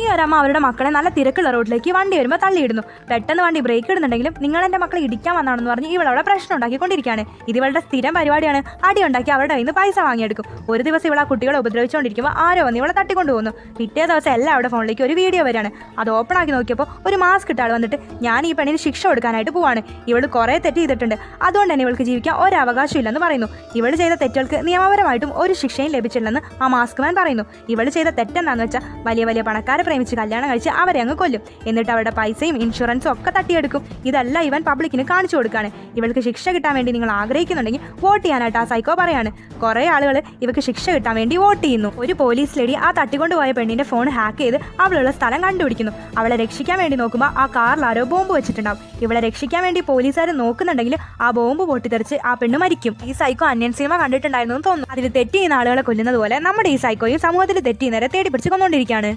ഈ ഒരമ്മ അവരുടെ മക്കളെ നല്ല തിരക്കുള്ള റോഡിലേക്ക് വണ്ടി വരുമ്പോൾ തള്ളിയിടുന്നു. പെട്ടെന്ന് വണ്ടി ബ്രേക്ക് ഇടുന്നുണ്ടെങ്കിലും നിങ്ങൾ എന്റെ മക്കളെ ഇടിക്കാൻ വന്നാണെന്ന് പറഞ്ഞ് ഇവളവിടെ പ്രശ്നം ഉണ്ടാക്കിക്കൊണ്ടിരിക്കുകയാണ്. ഇത് ഇവളുടെ സ്ഥിരം പരിപാടിയാണ്. അടി ഉണ്ടാക്കി അവരുടെ കയ്യിൽ നിന്ന് പൈസ വാങ്ങിയെടുക്കും. ഒരു ദിവസം ഇവൾ ആ കുട്ടികളെ ഉപദ്രവിച്ചുകൊണ്ടിരിക്കുമ്പോൾ ആരോ വന്ന് ഇവളെ തട്ടിക്കൊണ്ടു പോകുന്നു പിറ്റേ ദിവസം എല്ലാം അവിടെ ഫോണിലേക്ക് ഒരു വീഡിയോ വരികയാണ്. അത് ഓപ്പൺ ആക്കി നോക്കിയപ്പോൾ ഒരു മാസ്ക് ഇട്ട ആൾ വന്നിട്ട് ഞാൻ ഈ പെണ്ണിന് ശിക്ഷ കൊടുക്കാനായിട്ട് പോവാണ്. ഇവൾ കുറേ തെറ്റ് ചെയ്തിട്ടുണ്ട്. അതുകൊണ്ട് തന്നെ ഇവൾക്ക് ജീവിക്കാൻ ഒരു അവകാശം ഇല്ലെന്ന് പറയുന്നു. ഇവൾ ചെയ്ത തെറ്റുകൾക്ക് നിയമപരമായിട്ടും ഒരു ശിക്ഷയും ലഭിച്ചില്ലെന്ന് ആ മാസ്ക് മാൻ പറയുന്നു. ഇവൾ ചെയ്ത തെറ്റെന്താന്ന് വെച്ചാൽ വലിയ വലിയ പണക്കാരെ പ്രേമിച്ച് കല്യാണം കഴിച്ച് അവരെ അങ്ങ് കൊല്ലും. എന്നിട്ട് അവരുടെ പൈസയും ഇൻഷുറൻസും ഒക്കെ തട്ടിയെടുക്കും. ഇതല്ല ഇവൻ പബ്ലിക്കിന് കാണിച്ചു കൊടുക്കാണ്. ഇവൾക്ക് ശിക്ഷ കിട്ടാൻ വേണ്ടി നിങ്ങൾ ആഗ്രഹിക്കുന്നുണ്ടെങ്കിൽ വോട്ട് ചെയ്യാനായിട്ട് ആ സൈക്കോ പറയാണ്. കുറേ ആളുകൾ ഇവർക്ക് ശിക്ഷ കിട്ടാൻ വേണ്ടി വോട്ട് ചെയ്യുന്നു. ഒരു പോലീസ് ലേഡി ആ തട്ടിക്കൊണ്ടുപോയ പെണ്ണിന്റെ ഫോൺ ഹാക്ക് ചെയ്ത് അവളുള്ള സ്ഥലം കണ്ടുപിടിക്കുന്നു. അവളെ രക്ഷിക്കാൻ വേണ്ടി നോക്കുമ്പോൾ ആ കാറിൽ ആരോ ബോംബ് വെച്ചിട്ടുണ്ടാവും. ഇവളെ രക്ഷിക്കാൻ വേണ്ടി പോലീസുകാർ നോക്കുന്നുണ്ടെങ്കിൽ ആ ബോംബ് പൊട്ടിത്തെറിച്ച് ആ പെണ്ണ് മരിക്കും. ഈ സൈക്കോ അന്യൻ സിനിമ കണ്ടിട്ടുണ്ടായിരുന്നു തോന്നുന്നു. അതിൽ തെറ്റ് ചെയ്യുന്ന ആളുകളെ കൊല്ലുന്നത് പോലെ നമ്മുടെ ഈ സൈക്കോയും സമൂഹത്തിൽ തെറ്റ് ചെയ്യുന്നവരെ തേടി പിടിച്ച് കൊന്നുകൊണ്ടിരിക്കുകയാണ്